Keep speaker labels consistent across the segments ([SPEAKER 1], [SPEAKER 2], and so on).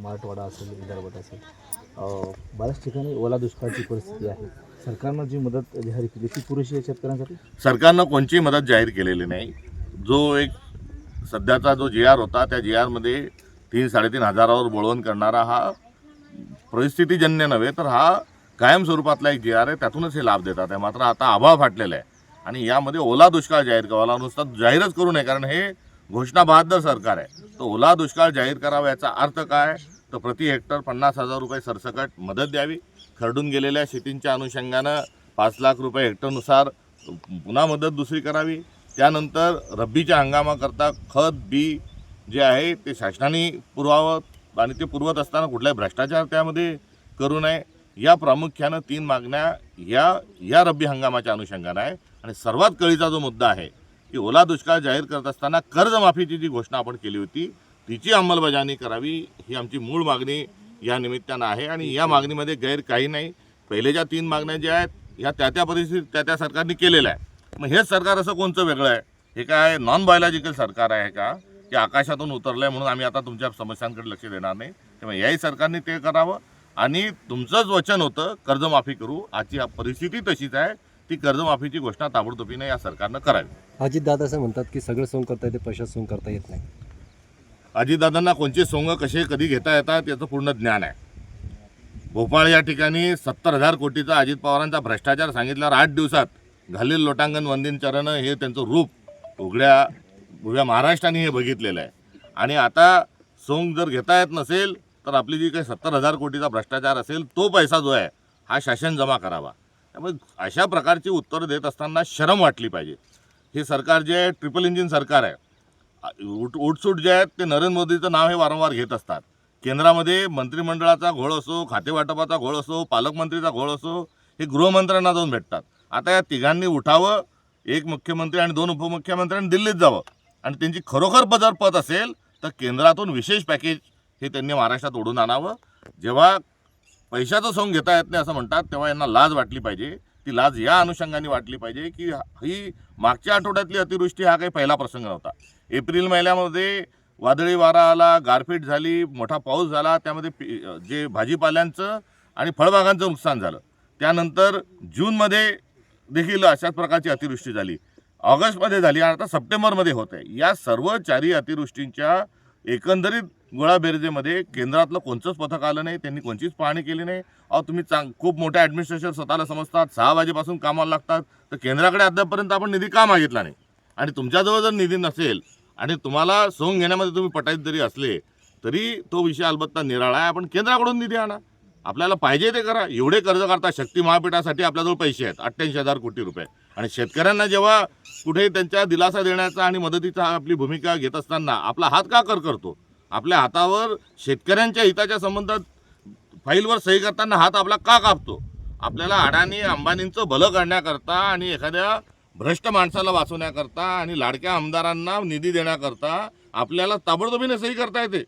[SPEAKER 1] मराठवाडा असेल विदर्भात असेल बऱ्याच ठिकाणी ओला दुष्काळाची परिस्थिती आहे. सरकारनं जी मदत जाहीर केली ती पुरेशी आहे शेतकऱ्यांसाठी?
[SPEAKER 2] सरकारनं कोणतीही मदत जाहीर केलेली नाही. जो एक सध्याचा जो जी आर होता त्या जी आरमध्ये तीन साडेतीन हजारावर बळवण करणारा हा परिस्थितीजन्य नव्हे तर हा कायम स्वरूपातला एक जी आर आहे त्यातूनच हे लाभ देतात आहे. मात्र आता अभाव फाटलेला आहे. आणि यामध्ये ओला दुष्काळ जाहीर करावा नुसता जाहीरच करू नये कारण हे घोषणा बहादर सरकार आहे. तर ओला दुष्काळ जाहीर करावा याचा अर्थ काय? तर प्रति हेक्टर पन्नास हजार रुपये सरसकट मदत द्यावी. खरडून गेलेल्या शेतींच्या अनुषंगानं पाच लाख रुपये हेक्टरनुसार पुन्हा मदत दुसरी करावी. त्यानंतर रब्बीच्या हंगामाकरता खत बी जे आहे ते शासनाने पुरवावं आणि ते पुरवत असताना कुठलाही भ्रष्टाचार त्यामध्ये करू नये. या प्रामुख्यानं तीन मागण्या या या रब्बी हंगामाच्या अनुषंगानं आहे. आणि सर्वात कळीचा जो मुद्दा आहे की ओला दुष्काळ जाहीर करत असताना कर्जमाफीची जी घोषणा आपण केली होती तिची अंमलबजावणी करावी ही आमची मूळ मागणी या निमित्तानं आहे. आणि या मागणीमध्ये गैर काही नाही. पहिले ज्या तीन मागण्या ज्या आहेत ह्या त्या त्या परिस्थितीत त्या त्या सरकारने केलेल्या आहे मग हेच सरकार असं कोणतं वेगळं आहे? हे काय नॉन बायोलॉजिकल सरकार आहे का? की आकाशातून उतरलं आहे म्हणून आम्ही आता तुमच्या समस्यांकडे लक्ष देणार नाही. त्यामुळे याही सरकारने ते करावं. आणि तुमचंच वचन होतं कर्जमाफी करू. आजची परिस्थिती तशीच आहे. ती कर्जमाफीची घोषणा ताबडतोबीने या सरकारनं करावी.
[SPEAKER 3] अजितदादा असं म्हणतात की सगळं सोंग करता येते पैशात सोंग करता येत नाही.
[SPEAKER 2] अजितदादांना कोणचे सोंग कसे कधी घेता येतात याचं पूर्ण ज्ञान आहे. भोपाळ या ठिकाणी सत्तर हजार कोटीचा अजित पवारांचा भ्रष्टाचार सांगितल्यावर आठ दिवसात घालील लोटांगण वंदन हे त्यांचं रूप उघड्या उघड्या महाराष्ट्राने हे बघितलेलं आहे. आणि आता सोंग जर घेता येत नसेल तर आपली जी काही सत्तर हजार कोटीचा भ्रष्टाचार असेल तो पैसा जो आहे हा शासन जमा करावा. त्यामुळे अशा प्रकारची उत्तरं देत असताना शरम वाटली पाहिजे. हे सरकार जे आहे ट्रिपल इंजिन सरकार आहे. उट उठसूट जे आहेत ते नरेंद्र मोदीचं नाव हे वारंवार घेत असतात. केंद्रामध्ये मंत्रिमंडळाचा घोळ असो खातेवाटपाचा घोळ असो पालकमंत्रीचा घोळ असो हे गृहमंत्र्यांना जाऊन भेटतात. आता या तिघांनी उठावं एक मुख्यमंत्री आणि दोन उपमुख्यमंत्र्यांनी दिल्लीत जावं. आणि त्यांची खरोखर बजार पत असेल तर केंद्रातून विशेष पॅकेज हे त्यांनी महाराष्ट्रात ओढून आणावं. जेव्हा पैशाचं सोंग घेता येत नाही असं म्हणतात तेव्हा यांना लाज वाटली पाहिजे. ती लाज या अनुषंगाने वाटली पाहिजे की ही मागच्या आठवड्यातली अतिवृष्टी हा काही पहिला प्रसंग नव्हता. एप्रिल महिन्यामध्ये वादळी वारा आला गारपीट झाली मोठा पाऊस झाला त्यामध्ये पी जे भाजीपाल्यांचं आणि फळबागांचं नुकसान झालं. त्यानंतर जूनमध्ये देखील अशाच प्रकारची अतिवृष्टी झाली. ऑगस्टमध्ये झाली आणि आता सप्टेंबरमध्ये होत आहे. या सर्व चारी अतिवृष्टींच्या एकंदरीत गोळाबेरजेमध्ये केंद्रातलं कोणतंच पथक आलं नाही त्यांनी कोणचीच पाहणी केली नाही. अहो तुम्ही चांग खूप मोठ्या ॲडमिनिस्ट्रेशन स्वतःला समजतात सहा वाजेपासून कामाला लागतात तर केंद्राकडे अद्यापपर्यंत आपण निधी का मागितला नाही? आणि तुमच्याजवळ जर निधी नसेल आणि तुम्हाला सोंग घेण्यामध्ये तुम्ही पटाईत जरी असले तरी तो विषय अलबत्ता निराळा आहे. आपण केंद्राकडून निधी आणा. आपल्याला पाहिजे ते करा. एवढे कर्ज करता शक्ती महापीठासाठी आपल्याजवळ पैसे आहेत अठ्ठ्याऐंशी हजार कोटी रुपये. आणि शेतकऱ्यांना जेव्हा कुठेही त्यांच्या दिलासा देण्याचा आणि मदतीचा आपली भूमिका घेत असताना आपला हात का कर करतो आपल्या हातावर शेतकऱ्यांच्या हिताच्या संबंधात फाईलवर सही करताना हात आपला का कापतो? आपल्याला अडाणी अंबानींचं भलं करण्याकरता आणि एखाद्या भ्रष्ट माणसाला वाचवण्याकरता आणि लाडक्या आमदारांना निधी देण्याकरता आपल्याला ताबडतोबीने सही करता येते.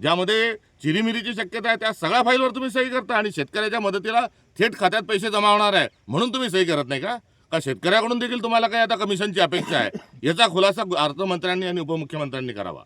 [SPEAKER 2] ज्यामध्ये चिरीमिरीची शक्यता आहे त्या सगळ्या फाईलवर तुम्ही सही करता आणि शेतकऱ्याच्या मदतीला थेट खात्यात पैसे जमा होणार आहे. म्हणून तुम्ही सही करत नाही का? का शेतकऱ्याकडून देखील तुम्हाला काही आता कमिशनची अपेक्षा आहे? याचा खुलासा अर्थमंत्र्यांनी आणि उपमुख्यमंत्र्यांनी करावा.